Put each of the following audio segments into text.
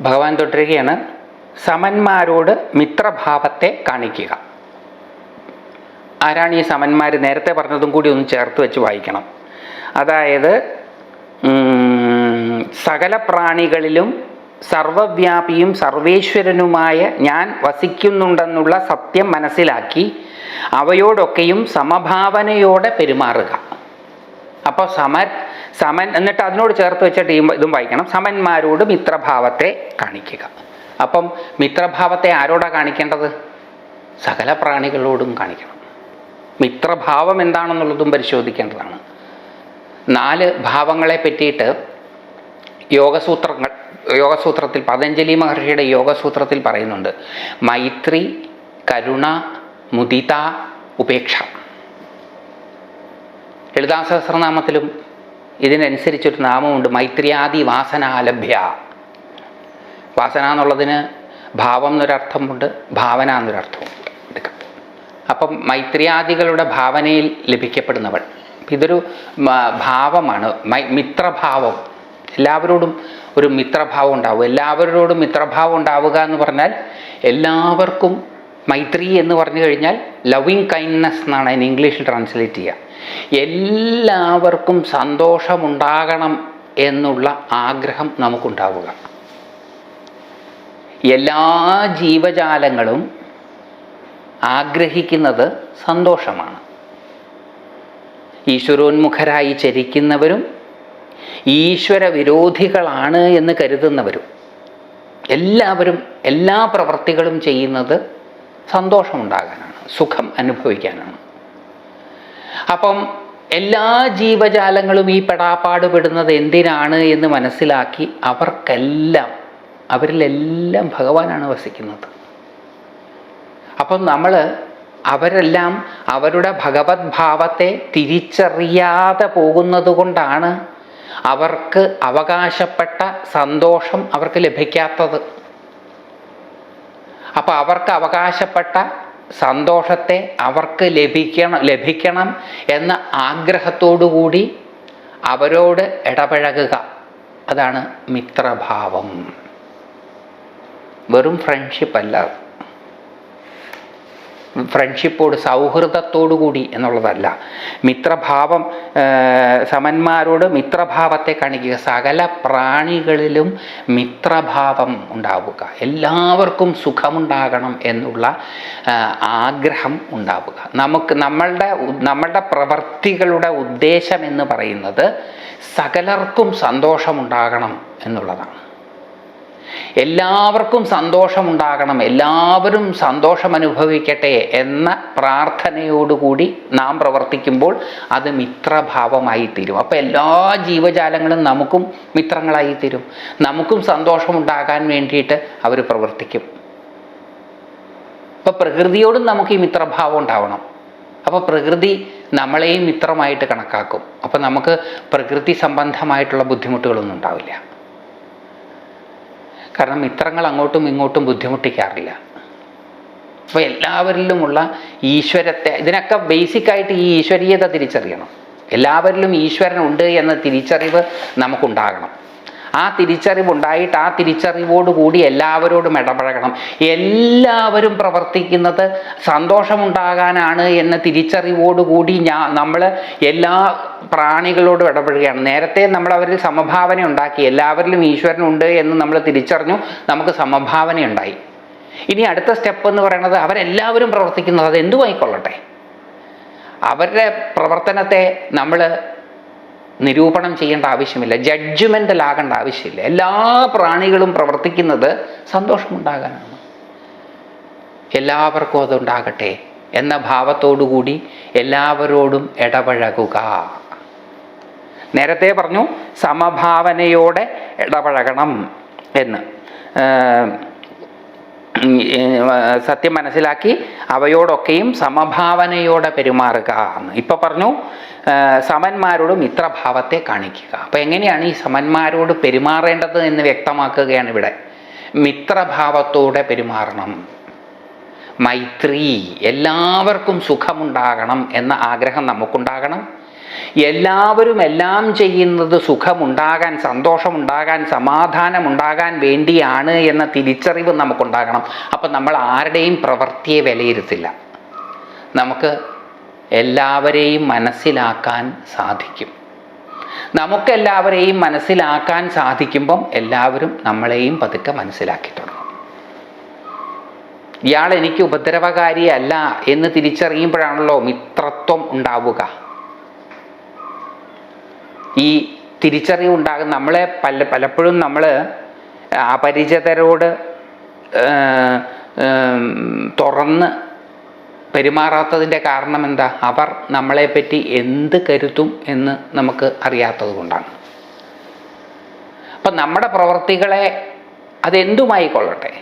ഭഗവാൻ തൊട്ടിരിക്കുകയാണ് സമന്മാരോട് മിത്രഭാവത്തെ കാണിക്കുക. ആരാണ് ഈ സമന്മാർ നേരത്തെ പറഞ്ഞതും കൂടി ഒന്ന് ചേർത്ത് വെച്ച് വായിക്കണം. അതായത് സകല പ്രാണികളിലും സർവവ്യാപിയും സർവേശ്വരനുമായ ഞാൻ വസിക്കുന്നുണ്ടെന്നുള്ള സത്യം മനസ്സിലാക്കി അവയോടൊക്കെയും സമഭാവനയോടെ പെരുമാറുക. അപ്പോൾ സമൻ സമൻ എന്നിട്ട് അതിനോട് ചേർത്ത് വെച്ച ടീം ഇതും വായിക്കണം. സമന്മാരോട് മിത്രഭാവത്തെ കാണിക്കുക. അപ്പം മിത്രഭാവത്തെ ആരോടാ കാണിക്കേണ്ടത്? സകല പ്രാണികളോടും കാണിക്കണം. മിത്രഭാവം എന്താണെന്നുള്ളതും പരിശോധിക്കേണ്ടതാണ്. നാല് ഭാവങ്ങളെ പറ്റിയിട്ട് യോഗസൂത്രങ്ങൾ യോഗസൂത്രത്തിൽ പതഞ്ജലി മഹർഷിയുടെ യോഗസൂത്രത്തിൽ പറയുന്നുണ്ട്. മൈത്രി കരുണ മുദിത ഉപേക്ഷ. ലളിതാ സഹസ്രനാമത്തിലും ഇതിനനുസരിച്ചൊരു നാമമുണ്ട്. മൈത്രിയാദി വാസനാലഭ്യ. വാസന എന്നുള്ളതിന് ഭാവം എന്നൊരർത്ഥമുണ്ട് ഭാവന എന്നൊരർത്ഥമുണ്ട്. അപ്പം മൈത്രിയാദികളുടെ ഭാവനയിൽ ലഭിക്കപ്പെടുന്നവൾ. ഇതൊരു ഭാവമാണ്. മിത്രഭാവം. എല്ലാവരോടും ഒരു മിത്രഭാവം ഉണ്ടാവും എല്ലാവരോടും മിത്രഭാവം ഉണ്ടാവുക എന്ന് പറഞ്ഞാൽ എല്ലാവർക്കും മൈത്രി എന്ന് പറഞ്ഞു കഴിഞ്ഞാൽ ലവിങ് കൈൻഡ്നെസ് എന്നാണ് അതിന് ഇംഗ്ലീഷിൽ ട്രാൻസ്ലേറ്റ് ചെയ്യുക. എല്ലാവർക്കും സന്തോഷമുണ്ടാകണം എന്നുള്ള ആഗ്രഹം നമുക്കുണ്ടാവുക. എല്ലാ ജീവജാലങ്ങളും ആഗ്രഹിക്കുന്നത് സന്തോഷമാണ്. ഈശ്വരോന്മുഖരായി ചരിക്കുന്നവരും ഈശ്വര വിരോധികളാണ് എന്ന് കരുതുന്നവരും എല്ലാവരും എല്ലാ പ്രവർത്തികളും ചെയ്യുന്നത് സന്തോഷമുണ്ടാകാനാണ് സുഖം അനുഭവിക്കാനാണ്. അപ്പം എല്ലാ ജീവജാലങ്ങളും ഈ പെടാപ്പാട് പെടുന്നത് എന്തിനാണ് എന്ന് മനസ്സിലാക്കി അവർക്കെല്ലാം അവരിലെല്ലാം ഭഗവാനാണ് വസിക്കുന്നത്. അപ്പം നമ്മൾ അവരെല്ലാം അവരുടെ ഭഗവത് ഭാവത്തെ തിരിച്ചറിയാതെ പോകുന്നത് കൊണ്ടാണ് അവർക്ക് അവകാശപ്പെട്ട സന്തോഷം അവർക്ക് ലഭിക്കാത്തത്. അപ്പം അവർക്ക് അവകാശപ്പെട്ട സന്തോഷത്തെ അവർക്ക് ലഭിക്കണം ലഭിക്കണം എന്ന ആഗ്രഹത്തോടു കൂടി അവരോട് ഇടപഴകുക. അതാണ് മിത്രഭാവം. വെറും ഫ്രണ്ട്ഷിപ്പ് അല്ല. ഫ്രണ്ട്ഷിപ്പോട് സൗഹൃദത്തോടു കൂടി എന്നുള്ളതല്ല. മിത്രഭാവം സമന്മാരോട് മിത്രഭാവത്തെ കാണിക്കുക. സകല പ്രാണികളിലും മിത്രഭാവം ഉണ്ടാവുക. എല്ലാവർക്കും സുഖമുണ്ടാകണം എന്നുള്ള ആഗ്രഹം ഉണ്ടാവുക. നമുക്ക് നമ്മളുടെ നമ്മളുടെ പ്രവർത്തികളുടെ ഉദ്ദേശം എന്ന് പറയുന്നത് സകലർക്കും സന്തോഷമുണ്ടാകണം എന്നുള്ളതാണ്. എല്ലാവർക്കും സന്തോഷമുണ്ടാകണം എല്ലാവരും സന്തോഷം അനുഭവിക്കട്ടെ എന്ന പ്രാർത്ഥനയോടുകൂടി നാം പ്രവർത്തിക്കുമ്പോൾ അത് മിത്രഭാവമായി തീരും അപ്പോൾ എല്ലാ ജീവജാലങ്ങളും നമുക്കും മിത്രങ്ങളായി തീരും നമുക്കും സന്തോഷമുണ്ടാകാൻ വേണ്ടിയിട്ട് അവർ പ്രവർത്തിക്കും. അപ്പോൾ പ്രകൃതിയോടും നമുക്ക് ഈ മിത്രഭാവം ഉണ്ടാവണം. അപ്പോൾ പ്രകൃതി നമ്മളെയും മിത്രമായിട്ട് കണക്കാക്കും. അപ്പോൾ നമുക്ക് പ്രകൃതി സംബന്ധമായിട്ടുള്ള ബുദ്ധിമുട്ടുകളൊന്നും ഉണ്ടാവില്ല. കാരണം മിത്രങ്ങൾ അങ്ങോട്ടും ഇങ്ങോട്ടും ബുദ്ധിമുട്ടിക്കാറില്ല. അപ്പോൾ എല്ലാവരിലുമുള്ള ഈശ്വരത്തെ ഇതിനൊക്കെ ബേസിക്കായിട്ട് ഈ ഈശ്വരീയത തിരിച്ചറിയണം. എല്ലാവരിലും ഈശ്വരൻ ഉണ്ട് എന്ന തിരിച്ചറിവ് നമുക്കുണ്ടാകണം. ആ തിരിച്ചറിവുണ്ടായിട്ട് ആ തിരിച്ചറിവോടുകൂടി എല്ലാവരോടും ഇടപഴകണം. എല്ലാവരും പ്രവർത്തിക്കുന്നത് സന്തോഷമുണ്ടാകാനാണ് എന്ന തിരിച്ചറിവോടുകൂടി ഞാൻ നമ്മൾ എല്ലാ പ്രാണികളോടും ഇടപെടുകയാണ് നേരത്തെ നമ്മൾ അവരിൽ സമഭാവന ഉണ്ടാക്കി. എല്ലാവരിലും ഈശ്വരനുണ്ട് എന്ന് നമ്മൾ തിരിച്ചറിഞ്ഞു. നമുക്ക് സമഭാവന ഉണ്ടായി ഇനി അടുത്ത സ്റ്റെപ്പ് എന്ന് പറയുന്നത് അവരെല്ലാവരും പ്രവർത്തിക്കുന്നത് അത് എന്തുമായിക്കൊള്ളട്ടെ അവരുടെ പ്രവർത്തനത്തെ നമ്മൾ നിരൂപണം ചെയ്യേണ്ട ആവശ്യമില്ല. ജഡ്ജ്മെന്റലാകേണ്ട ആവശ്യമില്ല. എല്ലാ പ്രാണികളും പ്രവർത്തിക്കുന്നത് സന്തോഷമുണ്ടാകാനാണ്. എല്ലാവർക്കും അതുണ്ടാകട്ടെ എന്ന ഭാവത്തോടുകൂടി എല്ലാവരോടും ഇടപഴകുക. നേരത്തെ പറഞ്ഞു സമഭാവനയോടെ ഇടപഴകണം എന്ന്. സത്യം മനസ്സിലാക്കി അവയോടൊക്കെയും സമഭാവനയോടെ പെരുമാറുക എന്ന്. ഇപ്പം പറഞ്ഞു സമന്മാരോട് മിത്രഭാവത്തെ കാണിക്കുക. അപ്പോൾ എങ്ങനെയാണ് ഈ സമന്മാരോട് പെരുമാറേണ്ടത് എന്ന് വ്യക്തമാക്കുകയാണ് ഇവിടെ. മിത്രഭാവത്തോടെ പെരുമാറണം. മൈത്രി എല്ലാവർക്കും സുഖമുണ്ടാകണം എന്ന ആഗ്രഹം നമുക്കുണ്ടാകണം. എല്ലാവരും എല്ലാം ചെയ്യുന്നത് സുഖമുണ്ടാകാൻ സന്തോഷമുണ്ടാകാൻ സമാധാനമുണ്ടാകാൻ വേണ്ടിയാണ് എന്ന തിരിച്ചറിവ് നമുക്കുണ്ടാകണം. അപ്പം നമ്മൾ ആരുടെയും പ്രവൃത്തിയെ വിലയിരുത്തില്ല. നമുക്ക് എല്ലാവരെയും മനസ്സിലാക്കാൻ സാധിക്കും. നമുക്കെല്ലാവരെയും മനസ്സിലാക്കാൻ സാധിക്കുമ്പം എല്ലാവരും നമ്മളെയും പതുക്കെ മനസ്സിലാക്കി തുടങ്ങും. ഇയാൾ എനിക്ക് ഉപദ്രവകാരിയല്ല എന്ന് തിരിച്ചറിയുമ്പോഴാണല്ലോ മിത്രത്വം ഉണ്ടാവുക. ഈ തിരിച്ചറിവ് ഉണ്ടാകും നമ്മളെ പല പലപ്പോഴും നമ്മൾ അപരിചിതരോട് തുറന്ന് പെരുമാറാത്തതിന്റെ കാരണം എന്താ? അവർ നമ്മളെപ്പറ്റി എന്ത് കരുതും എന്ന് നമുക്ക് അറിയാത്തത് കൊണ്ടാണ്. അപ്പം നമ്മുടെ പ്രവൃത്തികളെ അതെന്തുമായിക്കൊള്ളട്ടെ?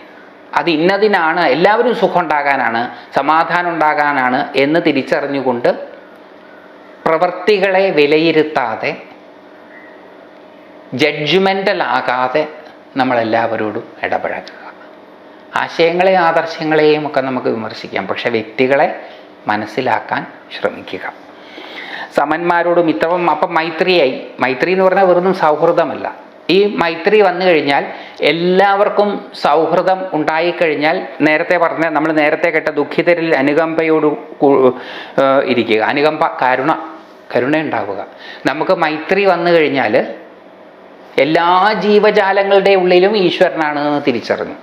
അത് ഇന്നതിനാണ് എല്ലാവരും സുഖം ഉണ്ടാകാനാണ് സമാധാനം ഉണ്ടാകാനാണ് എന്ന് തിരിച്ചറിഞ്ഞുകൊണ്ട് പ്രവൃത്തികളെ വിലയിരുത്താതെ ജഡ്ജ്മെന്റൽ ആകാതെ നമ്മളെല്ലാവരോടും ഇടപഴകുക. ആശയങ്ങളെയും ആദർശങ്ങളെയും ഒക്കെ നമുക്ക് വിമർശിക്കാം. പക്ഷെ വ്യക്തികളെ മനസ്സിലാക്കാൻ ശ്രമിക്കുക. സമന്മാരോട് മിത്രവും അപ്പം മൈത്രിയായി. മൈത്രി എന്ന് പറഞ്ഞാൽ വെറും സൗഹൃദമല്ല. ഈ മൈത്രി വന്നു കഴിഞ്ഞാൽ എല്ലാവർക്കും സൗഹൃദം ഉണ്ടായിക്കഴിഞ്ഞാൽ നേരത്തെ പറഞ്ഞ നമ്മൾ നേരത്തെ കേട്ട ദുഃഖിതരിൽ അനുകമ്പയോട് ഇരിക്കുക. അനുകമ്പ കരുണ കരുണ ഉണ്ടാവുക നമുക്ക് മൈത്രി വന്നു കഴിഞ്ഞാൽ എല്ലാ ജീവജാലങ്ങളുടെ ഉള്ളിലും ഈശ്വരനാണ് തിരിച്ചറിഞ്ഞു.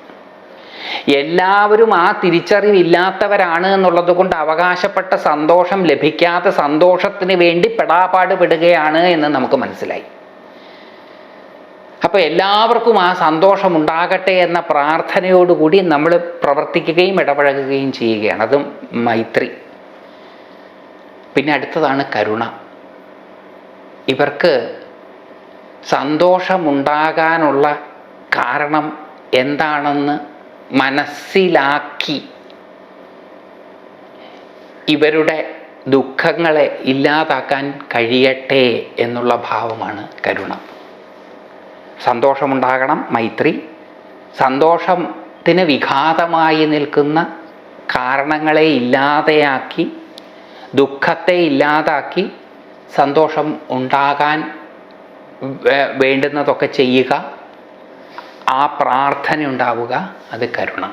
എല്ലാവരും ആ തിരിച്ചറിവില്ലാത്തവരാണ് എന്നുള്ളത് കൊണ്ട് അവകാശപ്പെട്ട സന്തോഷം ലഭിക്കാത്ത സന്തോഷത്തിന് വേണ്ടി പെടാപാടുപെടുകയാണ് എന്ന് നമുക്ക് മനസ്സിലായി. അപ്പോൾ എല്ലാവർക്കും ആ സന്തോഷം ഉണ്ടാകട്ടെ എന്ന പ്രാർത്ഥനയോടുകൂടി നമ്മൾ പ്രവർത്തിക്കുകയും ഇടപഴകുകയും ചെയ്യുകയാണ്. അതും മൈത്രി. പിന്നെ അടുത്തതാണ് കരുണ. ഇവർക്ക് സന്തോഷമുണ്ടാകാനുള്ള കാരണം എന്താണെന്ന് മനസ്സിലാക്കി. ഇവരുടെ ദുഃഖങ്ങളെ ഇല്ലാതാക്കാൻ കഴിയട്ടെ എന്നുള്ള ഭാവമാണ് കരുണ. സന്തോഷമുണ്ടാകണം മൈത്രി. സന്തോഷത്തിന് വിഘാതമായി നിൽക്കുന്ന കാരണങ്ങളെ ഇല്ലാതെയാക്കി ദുഃഖത്തെ ഇല്ലാതാക്കി സന്തോഷം ഉണ്ടാകാൻ വേണ്ടുന്നതൊക്കെ ചെയ്യുക. ആ പ്രാർത്ഥന ഉണ്ടാവുക അത് കരുണ.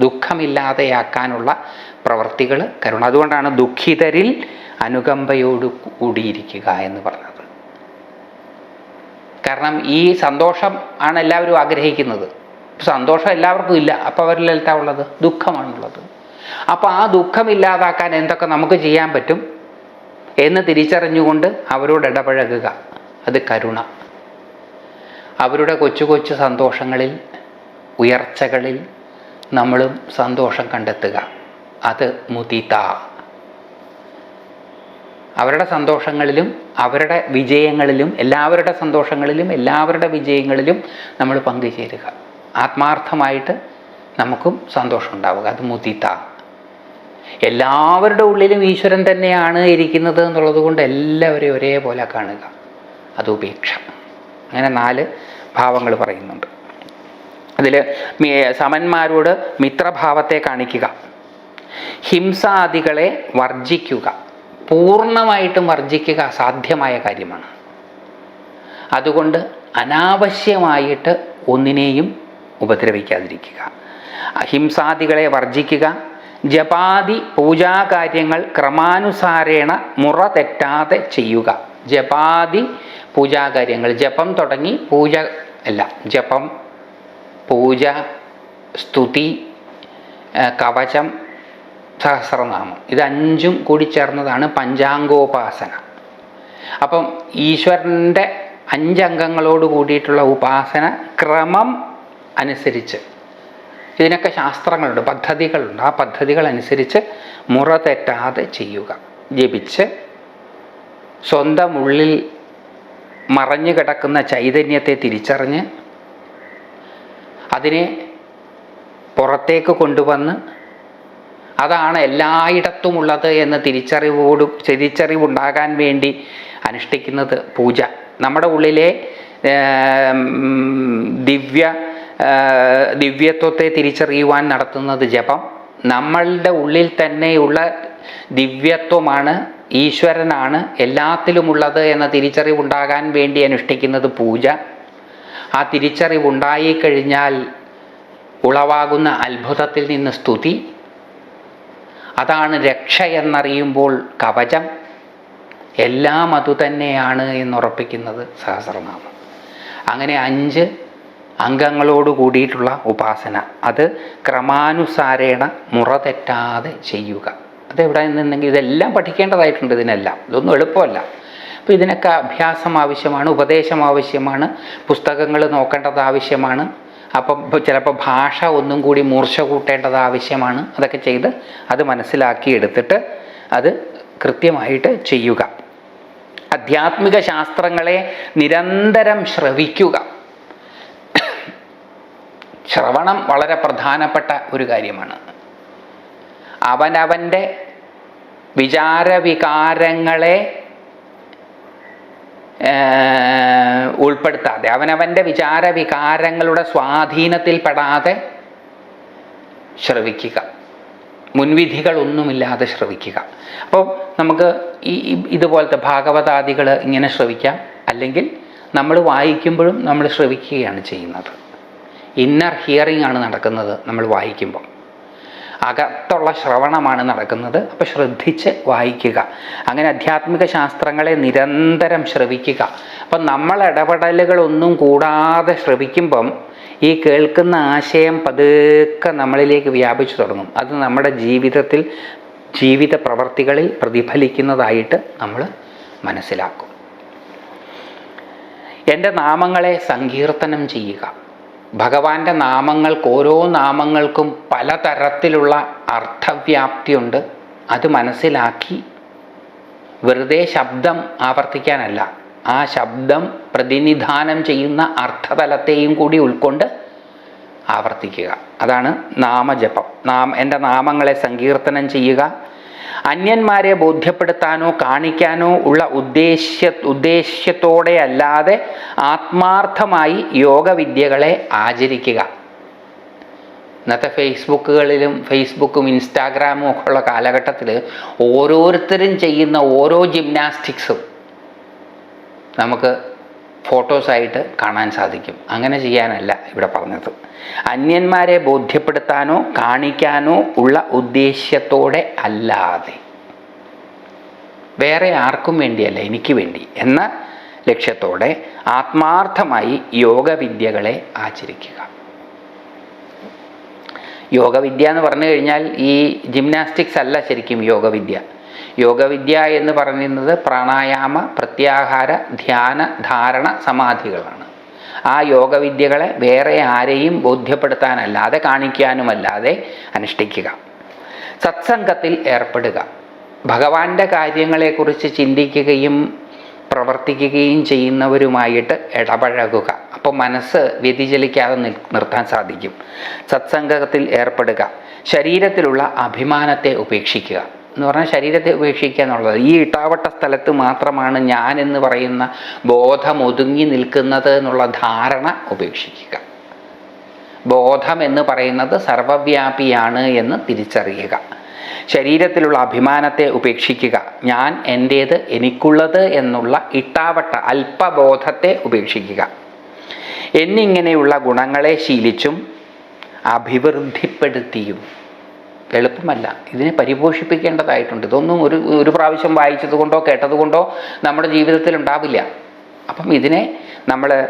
ദുഃഖമില്ലാതെയാക്കാനുള്ള പ്രവർത്തികൾ കരുണ. അതുകൊണ്ടാണ് ദുഃഖിതരിൽ അനുകമ്പയോട് കൂടിയിരിക്കുക എന്ന് പറഞ്ഞത്. കാരണം ഈ സന്തോഷം ആണ് എല്ലാവരും ആഗ്രഹിക്കുന്നത്. സന്തോഷം എല്ലാവർക്കും ഇല്ല. അപ്പോൾ അവരിൽ എന്താ ഉള്ളത്? ദുഃഖമാണുള്ളത്. അപ്പോൾ ആ ദുഃഖം ഇല്ലാതാക്കാൻ എന്തൊക്കെ നമുക്ക് ചെയ്യാൻ പറ്റും എന്ന് തിരിച്ചറിഞ്ഞുകൊണ്ട് അവരോട് ഇടപഴകുക. അത് കരുണ. അവരുടെ കൊച്ചു കൊച്ചു സന്തോഷങ്ങളിൽ ഉയർച്ചകളിൽ നമ്മളും സന്തോഷം കണ്ടെത്തുക. അത് മുതിത അവരുടെ സന്തോഷങ്ങളിലും അവരുടെ വിജയങ്ങളിലും എല്ലാവരുടെ സന്തോഷങ്ങളിലും എല്ലാവരുടെ വിജയങ്ങളിലും നമ്മൾ പങ്കുചേരുക. ആത്മാർത്ഥമായിട്ട് നമുക്കും സന്തോഷം ഉണ്ടാവുക. അത് മുതിത എല്ലാവരുടെ ഉള്ളിലും ഈശ്വരൻ തന്നെയാണ് ഇരിക്കുന്നത് എന്നുള്ളത് കൊണ്ട് എല്ലാവരെയും ഒരേപോലെ കാണുക. അത് ഉപേക്ഷ. അങ്ങനെ നാല് ഭാവങ്ങൾ പറയുന്നുണ്ട്. അതിൽ സമന്മാരോട് മിത്രഭാവത്തെ കാണിക്കുക. ഹിംസാദികളെ വർജിക്കുക പൂർണമായിട്ടും വർജിക്കുക അസാധ്യമായ കാര്യമാണ്. അതുകൊണ്ട് അനാവശ്യമായിട്ട് ഒന്നിനെയും ഉപദ്രവിക്കാതിരിക്കുക. ഹിംസാദികളെ വർജിക്കുക ജപാതി പൂജാകാര്യങ്ങൾ ക്രമാനുസാരേണ മുറ തെറ്റാതെ ചെയ്യുക. ജപാതി പൂജാകാര്യങ്ങൾ ജപം തുടങ്ങി പൂജ അല്ല ജപം പൂജ സ്തുതി കവചം സഹസ്രനാമം. ഇത് അഞ്ചും കൂടി ചേർന്നതാണ് പഞ്ചാംഗോപാസന. അപ്പം ഈശ്വരന്റെ അഞ്ചംഗങ്ങളോട് കൂടിയിട്ടുള്ള ഉപാസന ക്രമം അനുസരിച്ച് ഇതിനൊക്കെ ശാസ്ത്രങ്ങളുണ്ട് പദ്ധതികളുണ്ട്. ആ പദ്ധതികൾ അനുസരിച്ച് മുറ തെറ്റാതെ ചെയ്യുക. ജപിച്ച് സ്വന്തം ഉള്ളിൽ മറഞ്ഞു കിടക്കുന്ന ചൈതന്യത്തെ തിരിച്ചറിഞ്ഞ് അതിനെ പുറത്തേക്ക് കൊണ്ടുവന്ന് അതാണ് എല്ലായിടത്തുമുള്ളത് എന്ന് തിരിച്ചറിവോട് തിരിച്ചറിവുണ്ടാകാൻ വേണ്ടി അനുഷ്ഠിക്കുന്നത് പൂജ. നമ്മുടെ ഉള്ളിലെ ദിവ്യ ദിവ്യത്വത്തെ തിരിച്ചറിയുവാൻ നടത്തുന്നത് ജപം. നമ്മളുടെ ഉള്ളിൽ തന്നെയുള്ള ദിവ്യത്വമാണ് ഈശ്വരനാണ് എല്ലാത്തിലുമുള്ളത് എന്ന തിരിച്ചറിവുണ്ടാകാൻ വേണ്ടി അനുഷ്ഠിക്കുന്നത് പൂജ. ആ തിരിച്ചറിവുണ്ടായിക്കഴിഞ്ഞാൽ ഉളവാകുന്ന അത്ഭുതത്തിൽ നിന്ന് സ്തുതി. അതാണ് രക്ഷ എന്നറിയുമ്പോൾ കവചം. എല്ലാം അതുതന്നെയാണ് എന്നുറപ്പിക്കുന്നത് സഹസ്രനാമം. അങ്ങനെ അഞ്ച് അംഗങ്ങളോട് കൂടിയിട്ടുള്ള ഉപാസന. അത് ക്രമാനുസാരേണ മുറ തെറ്റാതെ ചെയ്യുക. അതെവിടെ നിന്നെങ്കിൽ ഇതെല്ലാം പഠിക്കേണ്ടതായിട്ടുണ്ട് ഇതിനെല്ലാം. ഇതൊന്നും എളുപ്പമല്ല. അപ്പോൾ ഇതിനൊക്കെ അഭ്യാസം ആവശ്യമാണ് ഉപദേശം ആവശ്യമാണ് പുസ്തകങ്ങൾ നോക്കേണ്ടത് ആവശ്യമാണ്. അപ്പം ചിലപ്പോൾ ഭാഷ ഒന്നും കൂടി മൂർച്ച കൂട്ടേണ്ടത് ആവശ്യമാണ്. അതൊക്കെ ചെയ്ത് അത് മനസ്സിലാക്കി എടുത്തിട്ട് അത് കൃത്യമായിട്ട് ചെയ്യുക. ആധ്യാത്മിക ശാസ്ത്രങ്ങളെ നിരന്തരം ശ്രവിക്കുക. ശ്രവണം വളരെ പ്രധാനപ്പെട്ട ഒരു കാര്യമാണ്. അവനവന്റെ വിചാരവികാരങ്ങളെ ഉൾപ്പെടുത്താതെ അവനവന്റെ വിചാരവികാരങ്ങളുടെ സ്വാധീനത്തിൽപ്പെടാതെ ശ്രവിക്കുക. മുൻവിധികളൊന്നുമില്ലാതെ ശ്രവിക്കുക. അപ്പോൾ നമുക്ക് ഈ- ഇതുപോലത്തെ ഭാഗവതാദികൾ ഇങ്ങനെ ശ്രവിക്കാം. അല്ലെങ്കിൽ നമ്മൾ വായിക്കുമ്പോഴും നമ്മൾ ശ്രവിക്കുകയാണ് ചെയ്യുന്നത്. ഇന്നർ ഹിയറിംഗ് ആണ് നടക്കുന്നത് നമ്മൾ വായിക്കുമ്പോൾ അകത്തുള്ള ശ്രവണമാണ് നടക്കുന്നത്. അപ്പോൾ ശ്രദ്ധിച്ച് വായിക്കുക. അങ്ങനെ ആധ്യാത്മിക ശാസ്ത്രങ്ങളെ നിരന്തരം ശ്രവിക്കുക. അപ്പം നമ്മൾ ഇടപെടലുകളൊന്നും കൂടാതെ ശ്രവിക്കുമ്പം ഈ കേൾക്കുന്ന ആശയം പതുക്കെ നമ്മളിലേക്ക് വ്യാപിച്ചു തുടങ്ങും. അത് നമ്മുടെ ജീവിതത്തിൽ ജീവിത പ്രവർത്തികളിൽ പ്രതിഫലിക്കുന്നതായിട്ട് നമ്മൾ മനസ്സിലാക്കും. എന്റെ നാമങ്ങളെ സങ്കീർത്തനം ചെയ്യുക. ഭഗവാന്റെ നാമങ്ങൾക്ക് ഓരോ നാമങ്ങൾക്കും പലതരത്തിലുള്ള അർത്ഥവ്യാപ്തിയുണ്ട്. അത് മനസ്സിലാക്കി വെറുതെ ശബ്ദം ആവർത്തിക്കാനല്ല. ആ ശബ്ദം പ്രതിനിധാനം ചെയ്യുന്ന അർത്ഥതലത്തെയും കൂടി ഉൾക്കൊണ്ട് ആവർത്തിക്കുക. അതാണ് നാമജപം. നാം എന്റെ നാമങ്ങളെ സങ്കീർത്തനം ചെയ്യുക. അന്യന്മാരെ ബോധ്യപ്പെടുത്താനോ കാണിക്കാനോ ഉള്ള ഉദ്ദേശ്യ ഉദ്ദേശ്യത്തോടെ അല്ലാതെ ആത്മാർത്ഥമായി യോഗവിദ്യകളെ ആചരിക്കുക. ഇന്നത്തെ ഫേസ്ബുക്കുകളിലും ഫേസ്ബുക്കും ഇൻസ്റ്റാഗ്രാമും ഒക്കെ ഉള്ള കാലഘട്ടത്തിൽ ഓരോരുത്തരും ചെയ്യുന്ന ഓരോ ജിംനാസ്റ്റിക്സും നമുക്ക് ഫോട്ടോസായിട്ട് കാണാൻ സാധിക്കും. അങ്ങനെ ചെയ്യാനല്ല ഇവിടെ പറഞ്ഞത്. അന്യന്മാരെ ബോധ്യപ്പെടുത്താനോ കാണിക്കാനോ ഉള്ള ഉദ്ദേശ്യത്തോടെ അല്ലാതെ വേറെ ആർക്കും വേണ്ടിയല്ല എനിക്ക് വേണ്ടി എന്ന ലക്ഷ്യത്തോടെ ആത്മാർത്ഥമായി യോഗവിദ്യകളെ ആചരിക്കുക. യോഗവിദ്യ എന്ന് പറഞ്ഞു കഴിഞ്ഞാൽ ഈ ജിംനാസ്റ്റിക്സ് അല്ല ശരിക്കും യോഗവിദ്യ. യോഗവിദ്യ എന്ന് പറയുന്നത് പ്രാണായാമ പ്രത്യാഹാര ധ്യാന ധാരണ സമാധികളാണ്. ആ യോഗവിദ്യകളെ വേറെ ആരെയും ബോധ്യപ്പെടുത്താനല്ലാതെ കാണിക്കാനുമല്ലാതെ അനുഷ്ഠിക്കുക. സത്സംഗത്തിൽ ഏർപ്പെടുക. ഭഗവാന്റെ കാര്യങ്ങളെക്കുറിച്ച് ചിന്തിക്കുകയും പ്രവർത്തിക്കുകയും ചെയ്യുന്നവരുമായിട്ട് ഇടപഴകുക. അപ്പോൾ മനസ്സ് വ്യതിചലിക്കാതെ നിർത്താൻ സാധിക്കും. സത്സംഗത്തിൽ ഏർപ്പെടുക. ശരീരത്തിലുള്ള അഭിമാനത്തെ ഉപേക്ഷിക്കുക. എന്ന് പറഞ്ഞാൽ ശരീരത്തെ ഉപേക്ഷിക്കുക എന്നുള്ളത്. ഈ ഇട്ടാവട്ട സ്ഥലത്ത് മാത്രമാണ് ഞാൻ എന്ന് പറയുന്ന ബോധം ഒതുങ്ങി നിൽക്കുന്നത് എന്നുള്ള ധാരണ ഉപേക്ഷിക്കുക. ബോധം എന്ന് പറയുന്നത് സർവവ്യാപിയാണ് എന്ന് തിരിച്ചറിയുക. ശരീരത്തിലുള്ള അഭിമാനത്തെ ഉപേക്ഷിക്കുക. ഞാൻ എന്റേത് എനിക്കുള്ളത് എന്നുള്ള ഇട്ടാവട്ട അല്പബോധത്തെ ഉപേക്ഷിക്കുക. എന്നിങ്ങനെയുള്ള ഗുണങ്ങളെ ശീലിച്ചും അഭിവൃദ്ധിപ്പെടുത്തിയും എളുപ്പമല്ല. ഇതിനെ പരിപോഷിപ്പിക്കേണ്ടതായിട്ടുണ്ട്. ഇതൊന്നും ഒരു ഒരു പ്രാവശ്യം വായിച്ചത് കൊണ്ടോ കേട്ടത് കൊണ്ടോ നമ്മുടെ ജീവിതത്തിൽ ഉണ്ടാവില്ല അപ്പം ഇതിനെ നമ്മൾ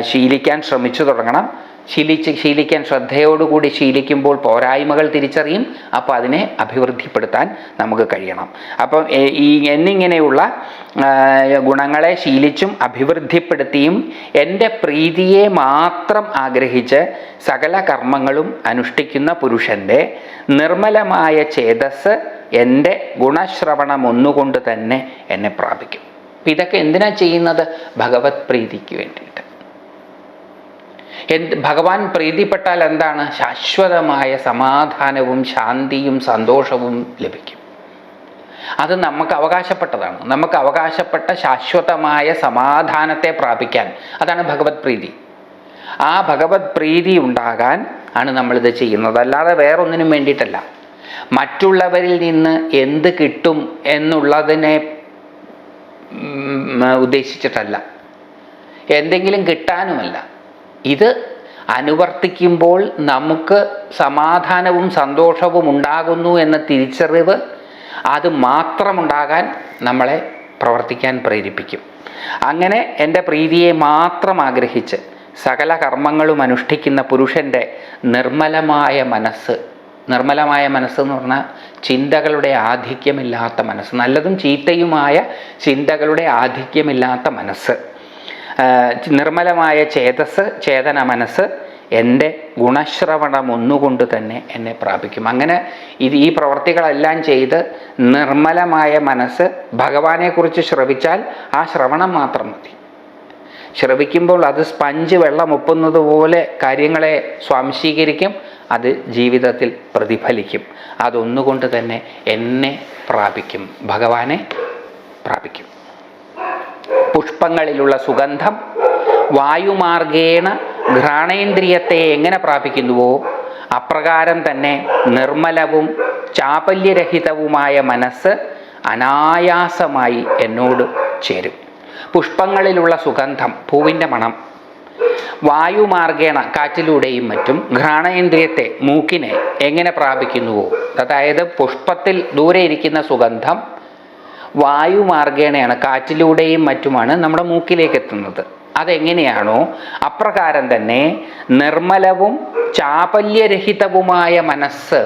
ശീലിക്കാൻ ശ്രമിച്ചു തുടങ്ങണം. ശീലിച്ച് ശീലിക്കാൻ ശ്രദ്ധയോടുകൂടി ശീലിക്കുമ്പോൾ പോരായ്മകൾ തിരിച്ചറിയും. അപ്പോൾ അതിനെ അഭിവൃദ്ധിപ്പെടുത്താൻ നമുക്ക് കഴിയണം. അപ്പം ഈ എന്നിങ്ങനെയുള്ള ഗുണങ്ങളെ ശീലിച്ചും അഭിവൃദ്ധിപ്പെടുത്തിയും എന്റെ പ്രീതിയെ മാത്രം ആഗ്രഹിച്ച് സകല കർമ്മങ്ങളും അനുഷ്ഠിക്കുന്ന പുരുഷന്റെ നിർമ്മലമായ ചേതസ് എന്റെ ഗുണശ്രവണം ഒന്നുകൊണ്ട് തന്നെ എന്നെ പ്രാപിക്കും. ഇതൊക്കെ എന്തിനാ ചെയ്യുന്നത്? ഭഗവത് പ്രീതിക്ക് വേണ്ടിയിട്ട്. എന്ത് ഭഗവാൻ പ്രീതിപ്പെട്ടാൽ എന്താണ്? ശാശ്വതമായ സമാധാനവും ശാന്തിയും സന്തോഷവും ലഭിക്കും. അത് നമുക്ക് അവകാശപ്പെട്ടതാണ്. നമുക്ക് അവകാശപ്പെട്ട ശാശ്വതമായ സമാധാനത്തെ പ്രാപിക്കാൻ അതാണ് ഭഗവത് പ്രീതി. ആ ഭഗവത് പ്രീതി ഉണ്ടാകാൻ ആണ് നമ്മളിത് ചെയ്യുന്നത്. അല്ലാതെ വേറൊന്നിനും വേണ്ടിയിട്ടല്ല. മറ്റുള്ളവരിൽ നിന്ന് എന്ത് കിട്ടും എന്നുള്ളതിനെ ഉദ്ദേശിച്ചിട്ടല്ല. എന്തെങ്കിലും കിട്ടാനുമല്ല. ഇത് അനുവർത്തിക്കുമ്പോൾ നമുക്ക് സമാധാനവും സന്തോഷവും ഉണ്ടാകുന്നു എന്ന തിരിച്ചറിവ് അത് മാത്രമുണ്ടാകാൻ നമ്മളെ പ്രവർത്തിക്കാൻ പ്രേരിപ്പിക്കും. അങ്ങനെ എന്റെ പ്രീതിയെ മാത്രം ആഗ്രഹിച്ച് സകല കർമ്മങ്ങളും അനുഷ്ഠിക്കുന്ന പുരുഷന്റെ നിർമ്മലമായ മനസ്സ് നിർമ്മലമായ മനസ്സ് എന്ന് പറഞ്ഞാൽ ചിന്തകളുടെ ആധിക്യമില്ലാത്ത മനസ്സ് നല്ലതും ചീത്തയുമായ ചിന്തകളുടെ ആധിക്യമില്ലാത്ത മനസ്സ്. നിർമ്മലമായ ചേതസ് ചേതന മനസ്സ് എന്റെ ഗുണശ്രവണം ഒന്നുകൊണ്ട് തന്നെ എന്നെ പ്രാപിക്കും. അങ്ങനെ ഇത് ഈ പ്രവർത്തികളെല്ലാം ചെയ്ത് നിർമ്മലമായ മനസ്സ് ഭഗവാനെക്കുറിച്ച് ശ്രവിച്ചാൽ ആ ശ്രവണം മാത്രം മതി. ശ്രവിക്കുമ്പോൾ അത് സ്പഞ്ച് വെള്ളം ഒപ്പുന്നത് പോലെ കാര്യങ്ങളെ സ്വാംശീകരിക്കും അത് ജീവിതത്തിൽ പ്രതിഫലിക്കും. അതൊന്നുകൊണ്ട് തന്നെ എന്നെ പ്രാപിക്കും ഭഗവാനെ പ്രാപിക്കും. പുഷ്പങ്ങളിലുള്ള സുഗന്ധം വായുമാർഗേണ ഘ്രാണേന്ദ്രിയത്തെ എങ്ങനെ പ്രാപിക്കുന്നുവോ അപ്രകാരം തന്നെ നിർമ്മലവും ചാപല്യരഹിതവുമായ മനസ്സ് അനായാസമായി എന്നോട് ചേരും. പുഷ്പങ്ങളിലുള്ള സുഗന്ധം പൂവിന്റെ മണം വായുമാർഗേണ കാറ്റിലൂടെയും മറ്റും ഘ്രാണേന്ദ്രിയത്തെ മൂക്കിനെ എങ്ങനെ പ്രാപിക്കുന്നുവോ അതായത് പുഷ്പത്തിൽ ദൂരെ ഇരിക്കുന്ന സുഗന്ധം വായുമാർഗേണയാണ് കാറ്റിലൂടെയും മറ്റുമാണ് നമ്മുടെ മൂക്കിലേക്ക് എത്തുന്നത് അതെങ്ങനെയാണോ അപ്രകാരം തന്നെ നിർമ്മലവും ചാപല്യരഹിതവുമായ മനസ്സ്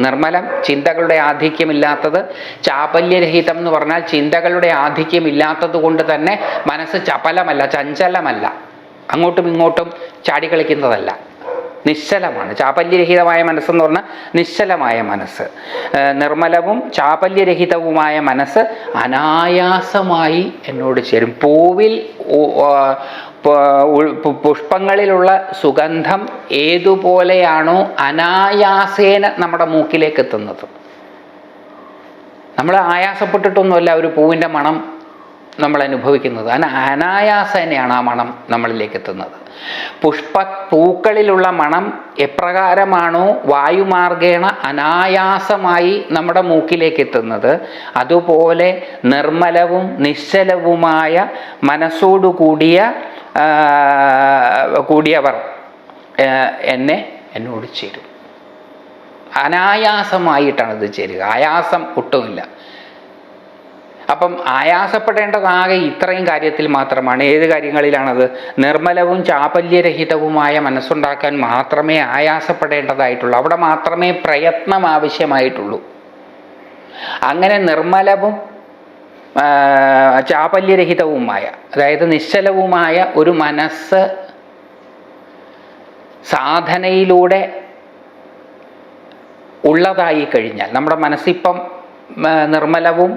നിർമ്മലം ചിന്തകളുടെ ആധിക്യമില്ലാത്തത് ചാപല്യരഹിതം എന്ന് പറഞ്ഞാൽ ചിന്തകളുടെ ആധിക്യമില്ലാത്തത് കൊണ്ട് തന്നെ മനസ്സ് ചപലമല്ല ചഞ്ചലമല്ല. അങ്ങോട്ടും ഇങ്ങോട്ടും ചാടിക്കളിക്കുന്നതല്ല. നിശ്ചലമാണ്. ചാപല്യരഹിതമായ മനസ്സെന്ന് പറഞ്ഞാൽ നിശ്ചലമായ മനസ്സ്. നിർമ്മലവും ചാപല്യരഹിതവുമായ മനസ്സ് അനായാസമായി എന്നോട് ചേരും. പൂവിൽ പുഷ്പങ്ങളിലുള്ള സുഗന്ധം ഏതുപോലെയാണോ അനായാസേന നമ്മുടെ മൂക്കിലേക്ക് എത്തുന്നത് നമ്മൾ ആയാസപ്പെട്ടിട്ടൊന്നുമല്ല ഒരു പൂവിന്റെ മണം നമ്മൾ അനുഭവിക്കുന്നത് അന അനായാസേനയാണ് ആ മണം നമ്മളിലേക്ക് എത്തുന്നത് പുഷ്പ പൂക്കളിലുള്ള മണം എപ്രകാരമാണോ വായുമാർഗേണ അനായാസമായി നമ്മുടെ മൂക്കിലേക്ക് എത്തുന്നത് അതുപോലെ നിർമ്മലവും നിശ്ചലവുമായ മനസ്സോടുകൂടിയ കൂടിയവർ എന്നെ എന്നോട് ചേരും. അനായാസമായിട്ടാണ് ഇത് ചേരുക. ആയാസം ഒട്ടുമില്ല. അപ്പം ആയാസപ്പെടേണ്ടതാകെ ഇത്രയും കാര്യത്തിൽ മാത്രമാണ്. ഏത് കാര്യങ്ങളിലാണത്? നിർമ്മലവും ചാപല്യരഹിതവുമായ മനസ്സുണ്ടാക്കാൻ മാത്രമേ ആയാസപ്പെടേണ്ടതായിട്ടുള്ളൂ. അവിടെ മാത്രമേ പ്രയത്നം ആവശ്യമായിട്ടുള്ളൂ. അങ്ങനെ നിർമ്മലവും ചാപല്യരഹിതവുമായ അതായത് നിശ്ചലവുമായ ഒരു മനസ്സ് സാധനയിലൂടെ ഉള്ളതായി കഴിഞ്ഞാൽ നമ്മുടെ മനസ്സിപ്പം നിർമ്മലവും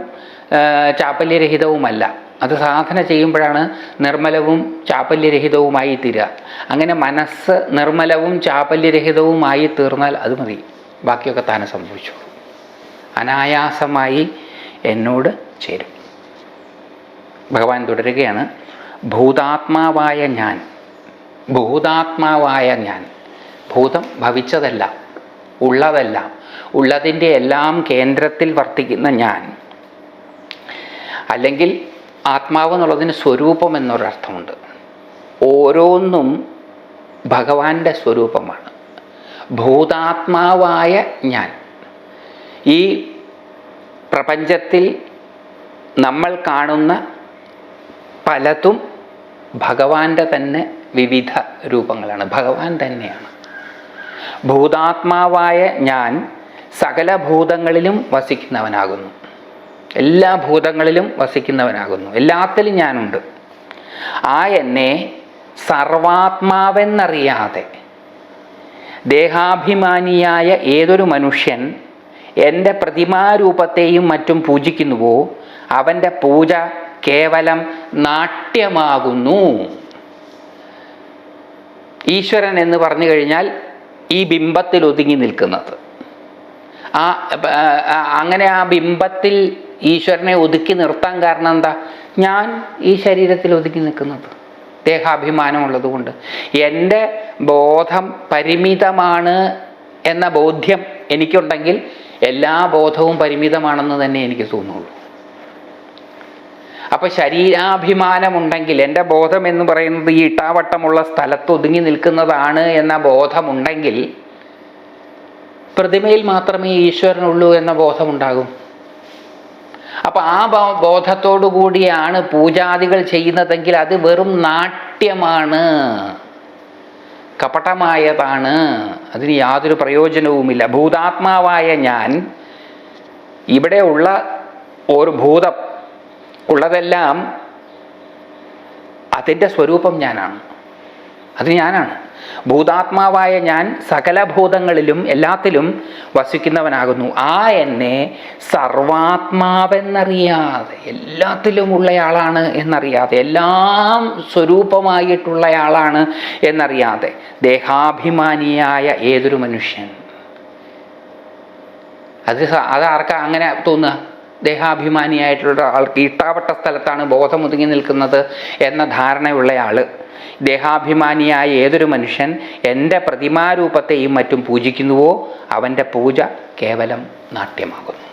ആ, ചാപല്യരഹിതവുമല്ല അത് സാധന ചെയ്യുമ്പോഴാണ് നിർമ്മലവും ചാപല്യരഹിതവുമായി തീരുക. അങ്ങനെ മനസ്സ് നിർമ്മലവും ചാപല്യരഹിതവുമായി തീർന്നാൽ അത് മതി. ബാക്കിയൊക്കെ താനെ സംഭവിച്ചു. അനായാസമായി എന്നോട് ചേരും. ഭഗവാൻ തുടരുകയാണ് ഭൂതാത്മാവായ ഞാൻ ഭൂതാത്മാവായ ഞാൻ ഭൂതം ഭവിച്ചതല്ല ഉള്ളതല്ല ഉള്ളതിന്റെ എല്ലാം കേന്ദ്രത്തിൽ വർത്തിക്കുന്ന ഞാൻ അല്ലെങ്കിൽ ആത്മാവ് എന്നുള്ളതിന് സ്വരൂപം എന്നൊരർത്ഥമുണ്ട്. ഓരോന്നും ഭഗവാന്റെ സ്വരൂപമാണ്. ഭൂതാത്മാവായ ഞാൻ. ഈ പ്രപഞ്ചത്തിൽ നമ്മൾ കാണുന്ന പലതും ഭഗവാന്റെ തന്നെ വിവിധ രൂപങ്ങളാണ്. ഭഗവാൻ തന്നെയാണ്. ഭൂതാത്മാവായ ഞാൻ സകല ഭൂതങ്ങളിലും വസിക്കുന്നവനാകുന്നു. എല്ലാ ഭൂതങ്ങളിലും വസിക്കുന്നവനാകുന്നു. എല്ലാത്തിലും ഞാനുണ്ട്. ആ എന്നെ സർവാത്മാവെന്നറിയാതെ ദേഹാഭിമാനിയായ ഏതൊരു മനുഷ്യൻ എന്റെ പ്രതിമാരൂപത്തെയും മറ്റും പൂജിക്കുന്നുവോ അവന്റെ പൂജ കേവലം നാട്യമാകുന്നു. ഈശ്വരൻ എന്ന് പറഞ്ഞു കഴിഞ്ഞാൽ ഈ ബിംബത്തിൽ ഒതുങ്ങി നിൽക്കുന്നത്. ആ അങ്ങനെ ആ ബിംബത്തിൽ ഈശ്വരനെ ഒതുക്കി നിർത്താൻ കാരണം എന്താ? ഞാൻ ഈ ശരീരത്തിൽ ഒതുക്കി നിൽക്കുന്നത്. ദേഹാഭിമാനമുള്ളത് കൊണ്ട് എന്റെ ബോധം പരിമിതമാണ് എന്ന ബോധ്യം എനിക്കുണ്ടെങ്കിൽ എല്ലാ ബോധവും പരിമിതമാണെന്ന് തന്നെ എനിക്ക് തോന്നുള്ളൂ. അപ്പൊ ശരീരാഭിമാനമുണ്ടെങ്കിൽ എന്റെ ബോധം എന്ന് പറയുന്നത് ഈ ഇട്ടാവട്ടമുള്ള സ്ഥലത്ത് ഒതുങ്ങി നിൽക്കുന്നതാണ് എന്ന ബോധമുണ്ടെങ്കിൽ പ്രതിമയിൽ മാത്രമേ ഈശ്വരനുള്ളൂ എന്ന ബോധമുണ്ടാകും. അപ്പൊ ആ ബോധത്തോടു കൂടിയാണ് പൂജാദികൾ ചെയ്യുന്നതെങ്കിൽ അത് വെറും നാട്യമാണ്. കപടമായതാണ്. അതിന് യാതൊരു പ്രയോജനവുമില്ല. ഭൂതാത്മാവായ ഞാൻ ഇവിടെ ഉള്ള ഒരു ഭൂതം ഉള്ളതെല്ലാം അതിന്റെ സ്വരൂപം ഞാനാണ്. അത് ഞാനാണ്. ഭൂതാത്മാവായ ഞാൻ സകല ഭൂതങ്ങളിലും എല്ലാത്തിലും വസിക്കുന്നവനാകുന്നു. ആ എന്നെ സർവാത്മാവെന്നറിയാതെ എല്ലാത്തിലും ഉള്ളയാളാണ് എന്നറിയാതെ എല്ലാം സ്വരൂപമായിട്ടുള്ളയാളാണ് എന്നറിയാതെ ദേഹാഭിമാനിയായ ഏതൊരു മനുഷ്യൻ? അത് അതാർക്കാ അങ്ങനെ തോന്നുക? ദേഹാഭിമാനിയായിട്ടുള്ള ആൾക്ക് ഇട്ടാവട്ട സ്ഥലത്താണ് ബോധം ഒതുങ്ങി നിൽക്കുന്നത് എന്ന ധാരണയുള്ള ആൾ ദേഹാഭിമാനിയായ ഏതൊരു മനുഷ്യൻ എന്റെ പ്രതിമാരൂപത്തെയും മറ്റും പൂജിക്കുന്നുവോ? അവന്റെ പൂജ കേവലം നാട്യമാകുന്നു.